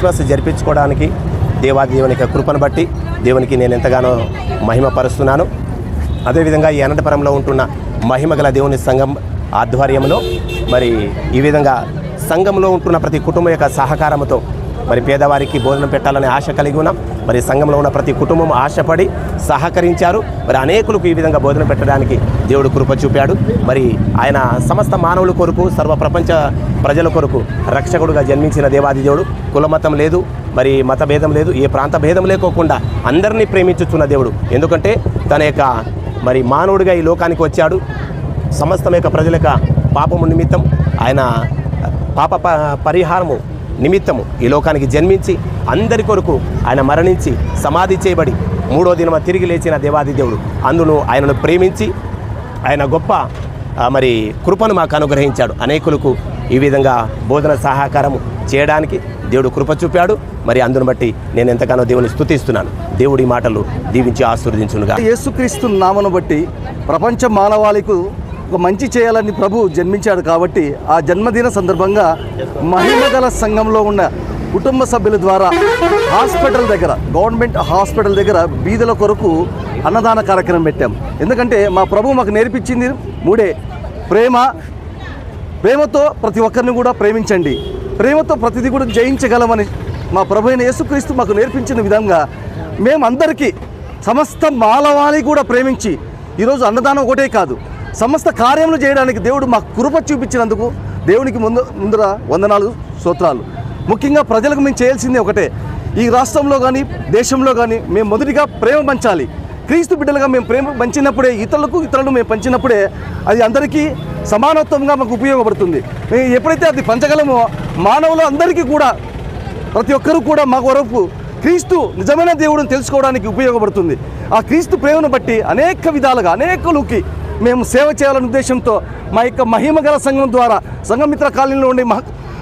Christmas జరిపించుకోవడానికి దేవాదేవుని యొక్క కృపను బట్టి దేవునికి నేను ఎంతగానో మహిమపరుస్తున్నాను. అదేవిధంగా ఈ అనంతపురంలో ఉంటున్న మహిమగల దేవుని సంఘం ఆధ్వర్యంలో మరి ఈ విధంగా సంఘంలో ఉంటున్న ప్రతి కుటుంబం యొక్క సహకారంతో మరి పేదవారికి భోజనం పెట్టాలనే ఆశ కలిగి ఉన్నాం. మరి సంఘంలో ఉన్న ప్రతి కుటుంబం ఆశపడి సహకరించారు. మరి అనేకులకు ఈ విధంగా భోజనం పెట్టడానికి దేవుడు కృప చూపాడు. మరి ఆయన సమస్త మానవుల కొరకు సర్వ ప్రపంచ ప్రజల కొరకు రక్షకుడుగా జన్మించిన దేవాది దేవుడు. కులమతం లేదు మరి మత భేదం లేదు ఏ ప్రాంత భేదం లేకోకుండా అందరినీ ప్రేమించుచున్న దేవుడు. ఎందుకంటే తన యొక్క మరి మానవుడిగా ఈ లోకానికి వచ్చాడు. సమస్తం యొక్క ప్రజల యొక్క పాపము నిమిత్తం ఆయన పాప ప- పరిహారము నిమిత్తము ఈ లోకానికి జన్మించి అందరి కొరకు ఆయన మరణించి సమాధి చేయబడి మూడో దినమ తిరిగి లేచిన దేవాది దేవుడు. అందును ఆయనను ప్రేమించి ఆయన గొప్ప మరి కృపను మాకు అనుగ్రహించాడు. అనేకులకు ఈ విధంగా బోధన సహకారము చేయడానికి దేవుడు కృప చూపాడు. మరి అందును బట్టి నేను ఎంతగానో దేవుని స్థుతిస్తున్నాను దేవుడి మాటలు దీవించి ఆశీర్వదించునుగా యేసుక్రీస్తు నామను బట్టి ప్రపంచ మానవాళికు ఒక మంచి చేయాలని ప్రభు జన్మించాడు కాబట్టి ఆ జన్మదిన సందర్భంగా మహిమగల సంఘంలో ఉన్న కుటుంబ సభ్యుల ద్వారా హాస్పిటల్ దగ్గర గవర్నమెంట్ హాస్పిటల్ దగ్గర బీదల కొరకు అన్నదాన కార్యక్రమం పెట్టాం. ఎందుకంటే మా ప్రభు మాకు నేర్పించింది మూడే ప్రేమ ప్రేమతో ప్రతి ఒక్కరిని కూడా ప్రేమించండి. ప్రేమతో ప్రతిదీ కూడా జయించగలమని మా ప్రభు అయిన యేసుక్రీస్తు మాకు నేర్పించిన విధంగా మేమందరికీ సమస్త మానవాళి కూడా ప్రేమించి ఈరోజు అన్నదానం ఒకటే కాదు సమస్త కార్యములు చేయడానికి దేవుడు మాకు కృప చూపించినందుకు దేవునికి ముందు ముందర వందనాలు స్తోత్రాలు. ముఖ్యంగా ప్రజలకు మేము చేయాల్సింది ఒకటే. ఈ రాష్ట్రంలో కానీ దేశంలో కానీ మేము మొదటిగా ప్రేమ పంచాలి. క్రీస్తు బిడ్డలుగా మేము ప్రేమ పంచినప్పుడే ఇతరులకు ఇతరులను మేము పంచినప్పుడే అది అందరికీ సమానత్వంగా మాకు ఉపయోగపడుతుంది. మేము ఎప్పుడైతే అది పంచగలమో మానవులు అందరికీ కూడా ప్రతి ఒక్కరూ కూడా మా కొరకు క్రీస్తు నిజమైన దేవుడిని తెలుసుకోవడానికి ఉపయోగపడుతుంది. ఆ క్రీస్తు ప్రేమను బట్టి అనేక విధాలుగా అనేకులకి మేము సేవ చేయాలనే ఉద్దేశంతో మా యొక్క మహిమగల సంఘం ద్వారా సంఘమిత్ర కాలనీలో ఉండే మహ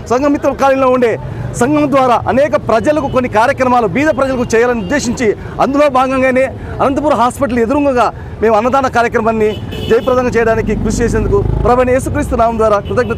సంఘమిత్ర కాలనీలో ఉండే సంఘం ద్వారా అనేక ప్రజలకు కొన్ని కార్యక్రమాలు బీద ప్రజలకు చేయాలని ఉద్దేశించి అందులో భాగంగానే అనంతపురం హాస్పిటల్ ఎదురుగా మేము అన్నదాన కార్యక్రమాన్ని జయప్రదంగా చేయడానికి కృషి చేసేందుకు ప్రభు యేసుక్రీస్తు నామం ద్వారా కృతజ్ఞత